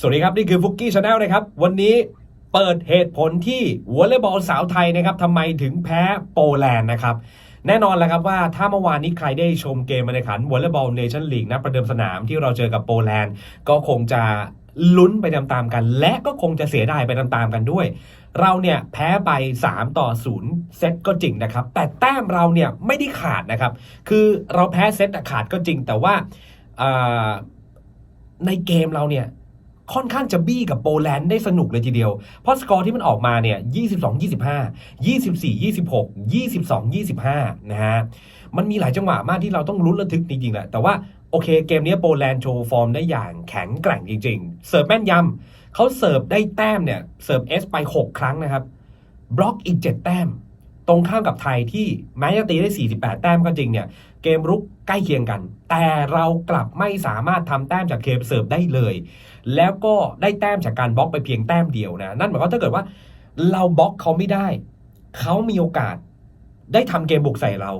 สวัสดีครับ นี่คือฟุกกี้ชาแนลนะครับ วันนี้เปิดเหตุผลที่วอลเลย์บอลสาวไทยนะครับทำไมถึงแพ้โปแลนด์นะครับ แน่นอนแล้วครับว่าถ้าเมื่อวานนี้ใครได้ชมเกมการแข่งขันวอลเลย์บอลเนชั่นลีกนะประเดิมสนามที่เราเจอกับโปแลนด์ ก็คงจะลุ้นไปตามๆกัน และก็คงจะเสียดายไปตามๆกันด้วย เราเนี่ยแพ้ไป 3 ต่อ 0 เซตก็จริงนะครับ แต่แต้มเราเนี่ยไม่ได้ขาดนะครับ คือเราแพ้เซตขาดก็จริง แต่ว่าในเกมเราเนี่ย ค่อนข้างจะบี้กับโปแลนด์ได้สนุกเลยทีเดียว เพราะสกอร์ที่มันออกมาเนี่ย 22 25 24 26 22 25 นะฮะ มันมีหลายจังหวะมากที่เราต้องลุ้นระทึกจริงๆแหละ แต่ว่าโอเคเกมนี้โปแลนด์โชว์ฟอร์มได้อย่างแข็งแกร่งจริง ๆ เสิร์ฟแม่นยำเขาเสิร์ฟได้แต้มเนี่ย เสิร์ฟเอสไป 6 ครั้งนะครับ บล็อกอีก 7 แต้ม ตรงข้ามกับไทยที่แม้จะตีได้ 48 แต้มก็จริงเนี่ย เกมรุกใกล้เคียงกัน แต่เรากลับไม่สามารถทำแต้มจากเกมเสิร์ฟได้เลย แล้วก็ได้แต้มจากการบล็อกไปเพียงแต้มเดียวนะ นั่นหมายความว่าถ้าเกิดว่า เราบล็อกเขาไม่ได้ เขามีโอกาส ได้ทำเกมบุกใส่เรา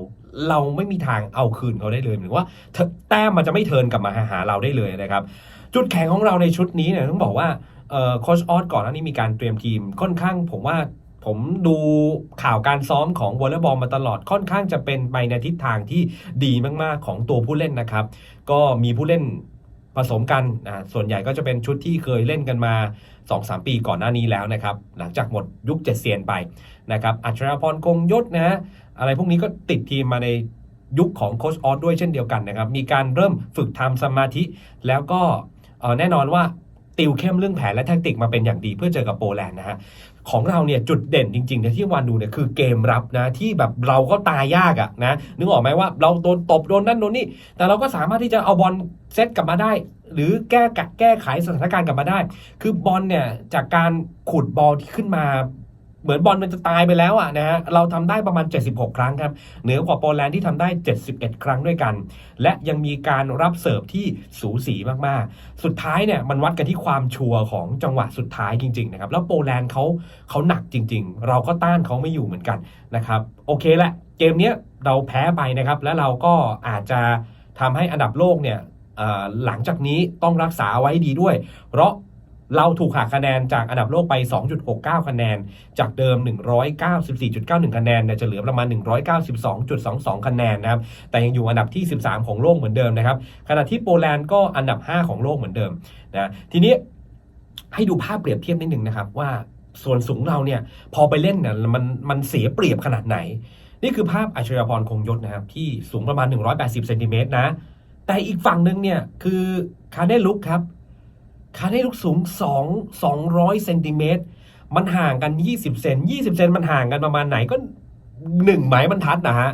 เราไม่มีทางเอาคืนเขาได้เลยหรือว่าแต้มมันจะไม่เทินกลับมาหาเราได้เลยนะครับ จุดแข็งของเราในชุดนี้เนี่ยต้องบอกว่าโคชออสก่อนหน้านี้มีการเตรียมทีมค่อนข้างผมว่า ผมดูข่าวการซ้อมของวอลเลย์บอลมาตลอดค่อนข้างจะเป็นไปในทิศทางที่ดีมากๆของตัวผู้เล่นนะครับ ก็มีผู้เล่นผสมกันอ่าส่วนใหญ่ก็จะเป็นชุดที่เคยเล่นกันมา 2-3 ปีก่อนหน้านี้แล้วนะครับ หลังจากหมดยุคเจ็ดเซียนไปนะครับ อัชราพรคงยศนะฮะอะไรพวกนี้ก็ติดทีมมาในยุคของโคชออสด้วยเช่นเดียวกันนะครับ มีการเริ่มฝึกทำสมาธิ แล้วก็แน่นอนว่า ติวเข้มเรื่องแผนและแทคติกมาเป็นอย่างดีเพื่อเจอกับโปแลนด์นะฮะของเราเนี่ยจุดเด่นจริงๆนะที่วันดูเนี่ยคือเกมรับนะที่แบบเราก็ตายยากอะนะนึกออกไหมว่าเราโดนตบโดนนั่นโดนนี่แต่เราก็สามารถที่จะเอาบอลเซตกลับมาได้ หรือแก้กะแก้ไขสถานการณ์กลับมาได้ คือบอลเนี่ยจากการขุดบอลที่ขึ้นมา เหมือนบอลมันจะตายไปแล้วอะนะฮะเราทำได้ประมาณ 76 ครั้งครับ เหนือกว่าโปแลนด์ที่ทำได้ 71 ครั้งด้วยกัน และยังมีการรับเสิร์ฟที่สูสีมากๆ สุดท้ายเนี่ยมันวัดกันที่ความชัวร์ของจังหวะสุดท้ายจริงๆนะครับแล้วโปแลนด์เขาเขาหนักจริง ๆ เราก็ต้านเขาไม่อยู่เหมือนกันนะครับโอเคแหละเกมเนี้ยเราแพ้ไปนะครับแล้วเราก็อาจจะทำให้อันดับโลกเนี่ยหลังจากนี้ต้องรักษาไว้ดีด้วย เพราะ เราถูกหักคะแนนจากอันดับโลกไป 2.69 คะแนน จากเดิม 194.91 คะแนนเนี่ยจะเหลือประมาณ 192.22 คะแนนนะครับ แต่ยังอยู่อันดับที่ 13 ของโลกเหมือนเดิมนะครับ ขณะที่โปแลนด์ก็อันดับ 5 ของโลกเหมือนเดิมนะ ทีนี้ให้ดูภาพเปรียบเทียบนิดหนึ่งนะครับว่าส่วนสูงเราเนี่ยพอไปเล่นเนี่ยมันมันเสียเปรียบขนาดไหน นี่คือภาพอัจฉริยพรคงยศนะครับที่สูงประมาณ 180 เซนติเมตรนะ แต่อีกฝั่งหนึ่งเนี่ยคือคาเดลุกครับ คาเดลุกสูง 2 200เซนติเมตรมันห่างกัน 20 เซน20 เซนมันห่างกันประมาณไหนก็หนึ่งไม้บรรทัดนะฮะ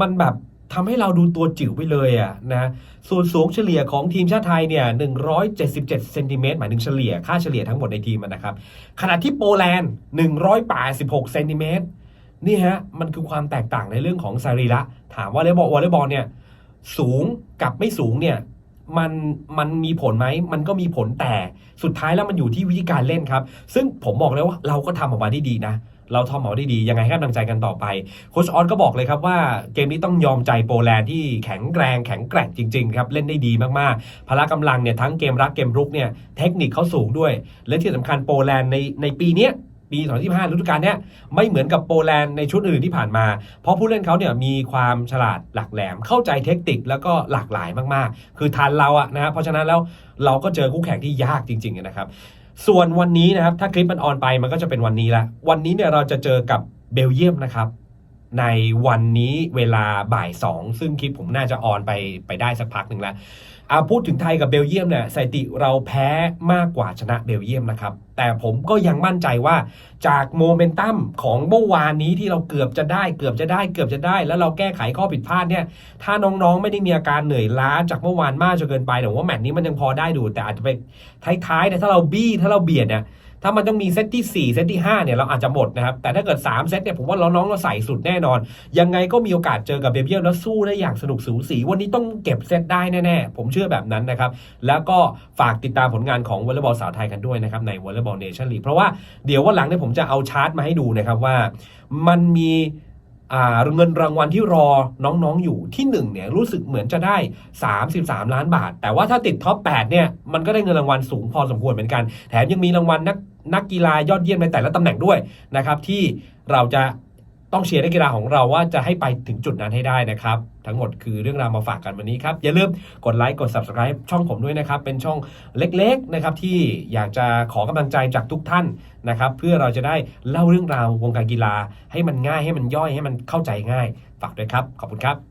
มันแบบทำให้เราดูตัวจิ๋วไปเลยอะนะส่วนสูงเฉลี่ยของทีมชาติไทยเนี่ย 177 เซนติเมตรหมายถึงเฉลี่ย ค่าเฉลี่ยทั้งหมดในทีมนะครับ ขณะที่โปแลนด์ 186 เซนติเมตรนี่ฮะ มันคือความแตกต่างในเรื่องของสรีระ ถามว่าวอลเลย์บอลวอลเลย์บอลเนี่ย สูงกับไม่สูงเนี่ย มันมันมีผลไหม มันก็มีผลแต่สุดท้ายแล้วมันอยู่ที่วิธีการเล่นครับ ซึ่งผมบอกเลยว่าเราก็ทำออกมาได้ดีนะ เราทำออกมาได้ดี ยังไงให้กำลังใจกันต่อไปโค้ชออสก็บอกเลยครับว่าเกมนี้ต้องยอมใจโปแลนด์ที่แข็งแรงแข็งแกร่งจริงๆครับ เล่นได้ดีมากๆ พละกำลังเนี่ยทั้งเกมรักเกมรุกเนี่ยเทคนิคเขาสูงด้วย และที่สำคัญโปแลนด์ในในปีเนี้ย ปี 2025ฤดูกาลนี้ไม่เหมือนกับโปแลนด์ในชุดอื่นที่ผ่านมา เพราะผู้เล่นเขาเนี่ยมีความฉลาดหลักแหลมเข้าใจเทคนิคแล้วก็หลากหลายมากๆ คือทันเราอะนะฮะเพราะฉะนั้นแล้วเราก็เจอคู่แข่งที่ยากจริงๆนะครับ ส่วนวันนี้นะครับถ้าคลิปมันออนไปมันก็จะเป็นวันนี้ละวันนี้เนี่ยเราจะเจอกับเบลเยียมนะครับ ในวันนี้เวลาบ่ายสองซึ่งคลิปผมน่าจะออนไปไปได้สักพักหนึ่งแล้วอาพูดถึงไทยกับเบลเยียมเนี่ยสถิติเราแพ้มากกว่าชนะเบลเยียมนะครับ แต่ผมก็ยังมั่นใจว่าจากโมเมนตัมของเมื่อวานนี้ที่เราเกือบจะได้เกือบจะได้เกือบจะได้ แล้วเราแก้ไขข้อผิดพลาดเนี่ยถ้าน้องๆไม่ได้มีอาการเหนื่อยล้าจากเมื่อวานมากจนเกินไปผมว่าแมตช์นี้มันยังพอได้ดู แต่อาจจะไปท้ายๆเนี่ยถ้าเราบี้ถ้าเราเบียดเนี่ย ถ้ามันต้องมีเซตที่ 4 เซตที่ 5 เนี่ยเราอาจจะหมดนะครับ แต่ถ้าเกิด 3 เซตเนี่ยผมว่าเราน้องเราใส่สุดแน่นอน ยังไงก็มีโอกาสเจอกับเบลเยียมแล้วสู้ได้อย่างสนุกสูสี วันนี้ต้องเก็บเซตได้แน่ๆ ผมเชื่อแบบนั้นนะครับ แล้วก็ฝากติดตามผลงานของวอลเลย์บอลสาวไทยกันด้วยนะครับในวอลเลย์บอลเนชั่นลีกเพราะว่าเดี๋ยววันหลังเนี่ยผมจะเอาชาร์ตมาให้ดูนะครับว่า มันมีอ่าเงินรางวัลที่รอน้องๆอยู่ที่หนึ่งเนี่ยรู้สึกเหมือนจะได้ 33 ล้านบาท แต่ว่าถ้าติดท็อป8เนี่ยมันก็ได้เงินรางวัลสูงพอสมควรเหมือนกัน แถมยังมีรางวัลนัก นักกีฬายอดเยี่ยมในแต่ละตำแหน่งด้วยนะครับ ที่เราจะต้องเชียร์นักกีฬาของเราว่าจะให้ไปถึงจุดนั้นให้ได้นะครับ ทั้งหมดคือเรื่องราวมาฝากกันวันนี้ครับ อย่าลืมกดไลค์กด subscribe ช่องผมด้วยนะครับ เป็นช่องเล็กๆนะครับที่อยากจะขอกำลังใจจากทุกท่านนะครับ เพื่อเราจะได้เล่าเรื่องราววงการกีฬา ให้มันง่ายให้มันย่อยให้มันเข้าใจง่ายฝากด้วยครับ ขอบคุณครับ